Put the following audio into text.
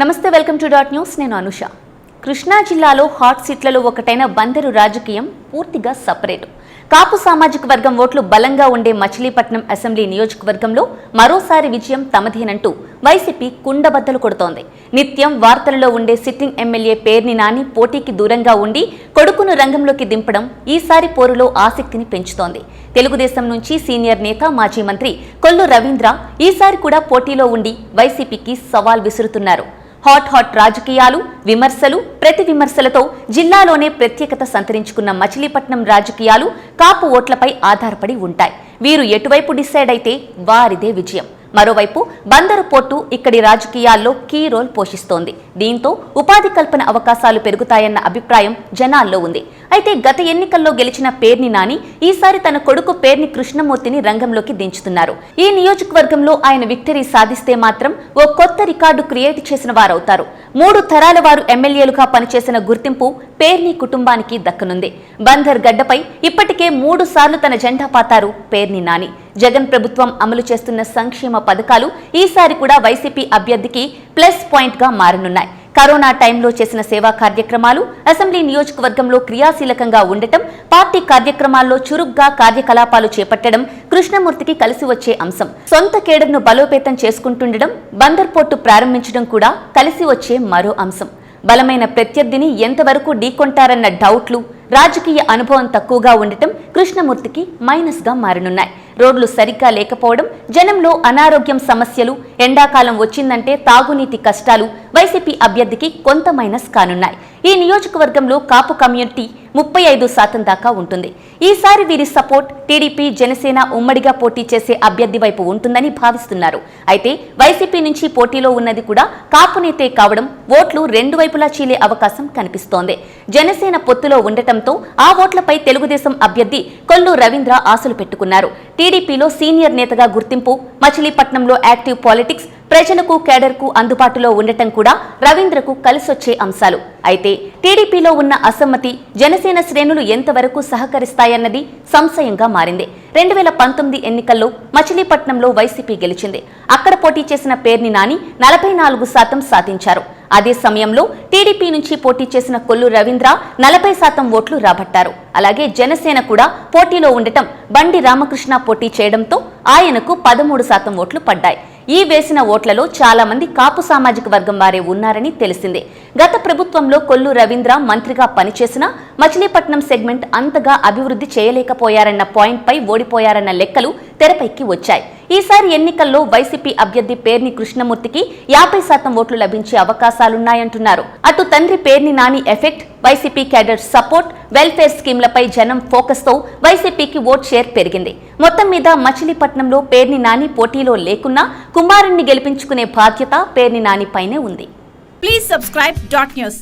నమస్తే welcome to dot news. నేను అనుష. కృష్ణా జిల్లాలో హాట్ సీట్లలో ఒకటైన బందరు రాజకీయం పూర్తిగా సపరేట్. కాపు సామాజిక వర్గం ఓట్లు బలంగా ఉండే మచిలీపట్నం అసెంబ్లీ నియోజకవర్గంలో మరోసారి విజయం తమదేనంటూ వైసీపీ కుండబద్దలు కొడుతోంది. నిత్యం వార్తలలో ఉండే సిట్టింగ్ ఎమ్మెల్యే పేర్ని నాని పోటీకి దూరంగా ఉండి కొడుకును రంగంలోకి దింపడం ఈసారి పోరులో ఆసక్తిని పెంచుతోంది. తెలుగుదేశం నుంచి సీనియర్ నేత మాజీ మంత్రి కొల్లు రవీంద్ర ఈసారి కూడా పోటీలో ఉండి వైసీపీకి సవాల్ విసురుతున్నారు. హాట్ హాట్ రాజకీయాలు విమర్శలు ప్రతి విమర్శలతో జిల్లాలోనే ప్రత్యేకత సంతరించుకున్న మచిలీపట్నం రాజకీయాలు కాపు ఓట్లపై ఆధారపడి ఉంటాయి. వీరు ఎటువైపు డిసైడ్ అయితే వారిదే విజయం. మరోవైపు బందరు పోర్టు ఇక్కడి రాజకీయాల్లో కీ రోల్ పోషిస్తోంది. దీంతో ఉపాధి కల్పన అవకాశాలు పెరుగుతాయన్న అభిప్రాయం జనాల్లో ఉంది. అయితే గత ఎన్నికల్లో గెలిచిన పేర్ని నాని ఈసారి తన కొడుకు పేర్ని కృష్ణమూర్తిని రంగంలోకి దించుతున్నారు. ఈ నియోజకవర్గంలో ఆయన విక్టరీ సాధిస్తే మాత్రం ఓ కొత్త రికార్డు క్రియేట్ చేసిన వారవుతారు. మూడు తరాల వారు ఎమ్మెల్యేలుగా పనిచేసిన గుర్తింపు పేర్ని కుటుంబానికి దక్కనుంది. బందర్ గడ్డపై ఇప్పటికే మూడు సార్లు తన జెండా పాతారు పేర్ని నాని. జగన్ ప్రభుత్వం అమలు చేస్తున్న సంక్షేమ పథకాలు ఈసారి కూడా వైసీపీ అభ్యర్థికి ప్లస్ పాయింట్గా మారనున్నాయి. కరోనా టైంలో చేసిన సేవా కార్యక్రమాలు అసెంబ్లీ నియోజకవర్గంలో క్రియాశీలకంగా ఉండటం పార్టీ కార్యక్రమాల్లో చురుగ్గా కార్యకలాపాలు చేపట్టడం కృష్ణమూర్తికి కలిసి వచ్చే అంశం. సొంత కేడర్ను బలోపేతం చేసుకుంటుండడం బందర్ పోర్టు ప్రారంభించడం కూడా కలిసి వచ్చే మరో అంశం. బలమైన ప్రత్యర్థిని ఎంతవరకు ఢీకొంటారన్న డౌట్లు రాజకీయ అనుభవం తక్కువగా ఉండటం కృష్ణమూర్తికి మైనస్గా మారనున్నాయి. రోడ్లు సరిగ్గా లేకపోవడం జనంలో అనారోగ్యం సమస్యలు ఎండాకాలం వచ్చిందంటే తాగునీటి కష్టాలు వైసీపీ అభ్యర్థికి కొంత మైనస్ కానున్నాయి. ఈ నియోజకవర్గంలో కాపు కమ్యూనిటీ ముప్పై ఐదు శాతం దాకా ఉంటుంది. ఈసారి వీరి సపోర్ట్ టీడీపీ జనసేన ఉమ్మడిగా పోటీ చేసే అభ్యర్థి వైపు ఉంటుందని భావిస్తున్నారు. అయితే వైసీపీ నుంచి పోటీలో ఉన్నది కూడా కాపునేతే కావడం ఓట్లు రెండు వైపులా చీలే అవకాశం కనిపిస్తోంది. జనసేన పొత్తులో ఉండటంతో ఆ ఓట్లపై తెలుగుదేశం అభ్యర్థి కొల్లు రవీంద్ర ఆశలు పెట్టుకున్నారు. టీడీపీలో సీనియర్ నేతగా గుర్తింపు మచిలీపట్నంలో యాక్టివ్ పాలిటిక్స్ ప్రజలకు కేడర్కు అందుబాటులో ఉండటం కూడా రవీంద్రకు కలిసొచ్చే అంశాలు. అయితే టీడీపీలో ఉన్న అసమ్మతి జనసేన శ్రేణులు ఎంతవరకు సహకరిస్తాయన్నది సంశయంగా మారింది. రెండు వేల పంతొమ్మిది ఎన్నికల్లో మచిలీపట్నంలో వైసీపీ గెలిచింది. అక్కడ పోటీ చేసిన పేర్ని నాని నలభై నాలుగు శాతం సాధించారు. అదే సమయంలో టీడీపీ నుంచి పోటీ చేసిన కొల్లు రవీంద్ర నలభై శాతం ఓట్లు రాబట్టారు. అలాగే జనసేన కూడా పోటీలో ఉండటం బండి రామకృష్ణ పోటీ చేయడంతో ఆయనకు పదమూడు శాతం ఓట్లు పడ్డాయి. ఈ వేసిన ఓట్లలో చాలా మంది కాపు సామాజిక వర్గం వారే ఉన్నారని తెలిసిందే. గత ప్రభుత్వంలో కొల్లు రవీంద్ర మంత్రిగా పనిచేసినా మచిలీపట్నం సెగ్మెంట్ అంతగా అభివృద్ధి చేయలేకపోయారన్న పాయింట్పై ఓడిపోయారన్న లెక్కలు తెరపైకి వచ్చాయి. ఈసారి ఎన్నికల్లో వైసీపీ అభ్యర్థి పేర్ని కృష్ణమూర్తికి యాభై శాతం ఓట్లు లభించే అవకాశాలున్నాయంటున్నారు. అటు తండ్రి Perni Nani effect YCP cadre support welfare స్కీమ్లపై జనం ఫోకస్తో వైసీపీకి ఓట్ షేర్ పెరిగింది. మొత్తం మీద మచిలీపట్నంలో పేర్ని నాని పోటీలో లేకున్నా కుమారుణ్ణి గెలిపించుకునే బాధ్యత పేర్ని నాని పైనే ఉంది. Please subscribe dot news